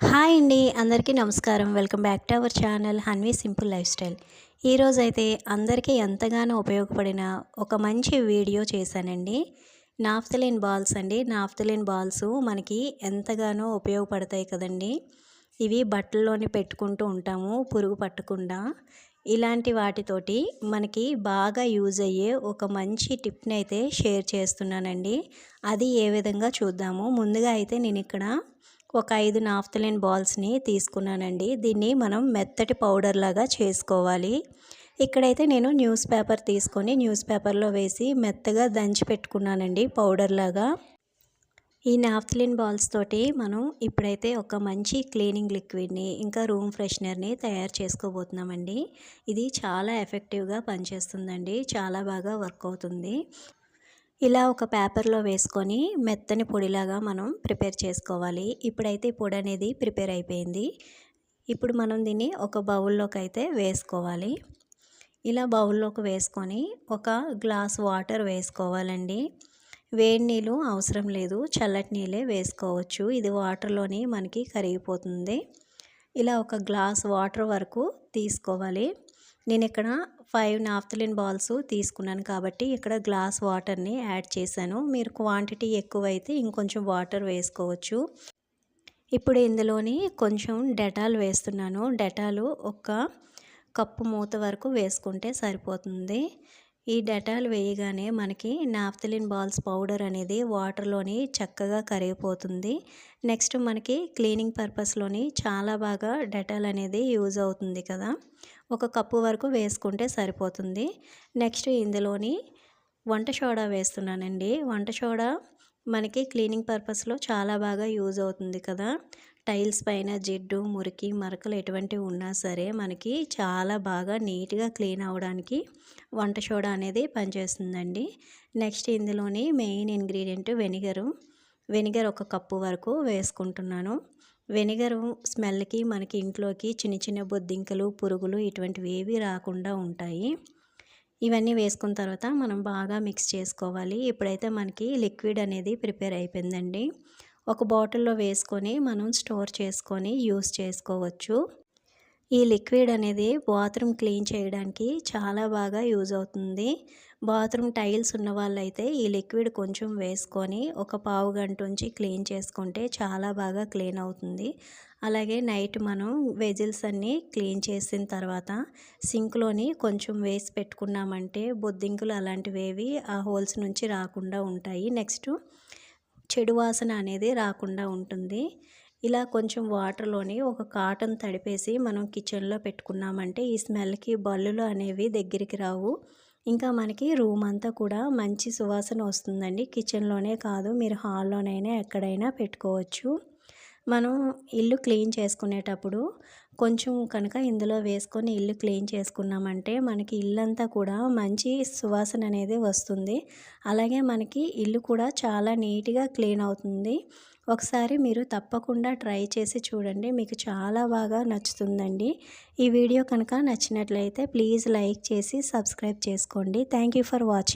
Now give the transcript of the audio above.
Hi అండి అందరికీ నమస్కారం. Welcome back to our channel Hanvi simple lifestyle. ఈరోజైతే అందరికీ ఎంతగానో ఉపయోగపడిన ఒక మంచి వీడియో చేశానండి. నాఫ్తలిన్ బాల్స్ అండి. నాఫ్తలిన్ బాల్స్ మనకి ఎంతగానో ఉపయోగపడతాయి కదండి. ఇవి బట్టల్లోనే పెట్టుకుంటూ ఉంటాము పురుగు పట్టకుండా. ఇలాంటి వాటితోటి మనకి బాగా యూజ్ అయ్యే ఒక మంచి టిప్ని అయితే షేర్ చేస్తున్నానండి. అది ఏ విధంగా చూద్దాము? ముందుగా అయితే నేను ఇక్కడ ఒక ఐదు నాఫ్తలిన్ బాల్స్ని తీసుకున్నానండి. దీన్ని మనం మెత్తటి పౌడర్ లాగా చేసుకోవాలి. ఇక్కడైతే నేను న్యూస్ పేపర్ తీసుకొని న్యూస్ పేపర్లో వేసి మెత్తగా దంచి పెట్టుకున్నానండి పౌడర్ లాగా. ఈ నాఫ్తలిన్ బాల్స్ తోటి మనం ఇప్పుడైతే ఒక మంచి క్లీనింగ్ లిక్విడ్ని ఇంకా రూమ్ ఫ్రెషనర్ని తయారు చేసుకోబోతున్నామండి. ఇది చాలా ఎఫెక్టివ్గా పనిచేస్తుందండి. చాలా బాగా వర్క్ అవుతుంది. ఇలా ఒక పేపర్లో వేసుకొని మెత్తని పొడిలాగా మనం ప్రిపేర్ చేసుకోవాలి. ఇప్పుడైతే పొడి అనేది ప్రిపేర్ అయిపోయింది. ఇప్పుడు మనం దీన్ని ఒక బౌల్లోకి అయితే వేసుకోవాలి. ఇలా బౌల్లోకి వేసుకొని ఒక గ్లాస్ వాటర్ వేసుకోవాలండి. వేడి నీళ్ళు అవసరం లేదు. చల్లటి నీళ్ళే వేసుకోవచ్చు. ఇది వాటర్లోనే మనకి కరిగిపోతుంది. ఇలా ఒక గ్లాస్ వాటర్ వరకు తీసుకోవాలి. నేను ఇక్కడ ఫైవ్ నాఫ్తలిన్ బాల్స్ తీసుకున్నాను కాబట్టి ఇక్కడ గ్లాస్ వాటర్ని యాడ్ చేశాను. మీరు క్వాంటిటీ ఎక్కువైతే ఇంకొంచెం వాటర్ వేసుకోవచ్చు. ఇప్పుడు ఇందులోని కొంచెం డెటాల్ వేస్తున్నాను. డెటాలు ఒక కప్పు మూత వరకు వేసుకుంటే సరిపోతుంది. ఈ డెటాల్ వేయగానే మనకి నాఫ్తలిన్ బాల్స్ పౌడర్ అనేది వాటర్లోని చక్కగా కరిగిపోతుంది. నెక్స్ట్ మనకి క్లీనింగ్ పర్పస్లోని చాలా బాగా డెటాల్ అనేది యూజ్ అవుతుంది కదా. ఒక కప్పు వరకు వేసుకుంటే సరిపోతుంది. నెక్స్ట్ ఇందులోని వంట సోడా వేస్తున్నానండి. వంట సోడా మనకి క్లీనింగ్ పర్పస్లో చాలా బాగా యూజ్ అవుతుంది కదా. టైల్స్ పైన జిడ్డు మురికి మరకలు ఎటువంటివి ఉన్నా సరే మనకి చాలా బాగా నీట్గా క్లీన్ అవ్వడానికి వంట సోడా అనేది పనిచేస్తుందండి. నెక్స్ట్ ఇందులోని మెయిన్ ఇంగ్రీడియంట్ వెనిగరు. వెనిగర్ ఒక కప్పు వరకు వేసుకుంటున్నాను. వెనిగర్ స్మెల్కి మనకి ఇంట్లోకి చిన్న చిన్న బొద్దింకలు పురుగులు ఇటువంటివి ఏవి రాకుండా ఉంటాయి. ఇవన్నీ వేసుకున్న తర్వాత మనం బాగా మిక్స్ చేసుకోవాలి. ఇప్పుడైతే మనకి లిక్విడ్ అనేది ప్రిపేర్ అయిపోయిందండి. ఒక బాటిల్లో వేసుకొని మనం స్టోర్ చేసుకొని యూస్ చేసుకోవచ్చు. ఈ లిక్విడ్ అనేది బాత్రూమ్ క్లీన్ చేయడానికి చాలా బాగా యూజ్ అవుతుంది. బాత్రూమ్ టైల్స్ ఉన్న వాళ్ళైతే ఈ లిక్విడ్ కొంచెం వేసుకొని ఒక పావు గంట ఉంచి క్లీన్ చేసుకుంటే చాలా బాగా క్లీన్ అవుతుంది. అలాగే నైట్ మనం వెజిల్స్ అన్నీ క్లీన్ చేసిన తర్వాత సింక్లోని కొంచెం వేసి పెట్టుకున్నామంటే బొద్దింకులు అలాంటివి ఆ హోల్స్ నుంచి రాకుండా ఉంటాయి. నెక్స్ట్ చెడు వాసన అనేది రాకుండా ఉంటుంది. ఇలా కొంచెం వాటర్లోని ఒక కాటన్ తడిపేసి మనం కిచెన్లో పెట్టుకున్నామంటే ఈ స్మెల్కి బల్లులు అనేవి దగ్గరికి రావు. ఇంకా మనకి రూమ్ అంతా కూడా మంచి సువాసన వస్తుందండి. కిచెన్లోనే కాదు మీరు హాల్లోనైనా ఎక్కడైనా పెట్టుకోవచ్చు. మనం ఇల్లు క్లీన్ చేసుకునేటప్పుడు కొంచెం కనుక ఇందులో వేసుకొని ఇల్లు క్లీన్ చేసుకున్నామంటే మనకి ఇల్లంతా కూడా మంచి సువాసన అనేది వస్తుంది. అలాగే మనకి ఇల్లు కూడా చాలా నీట్గా క్లీన్ అవుతుంది. ఒకసారి మీరు తప్పకుండా ట్రై చేసి చూడండి. మీకు చాలా బాగా నచ్చుతుందండి. ఈ వీడియో కనుక నచ్చినట్లయితే ప్లీజ్ లైక్ చేసి సబ్స్క్రైబ్ చేసుకోండి. Thank for watching.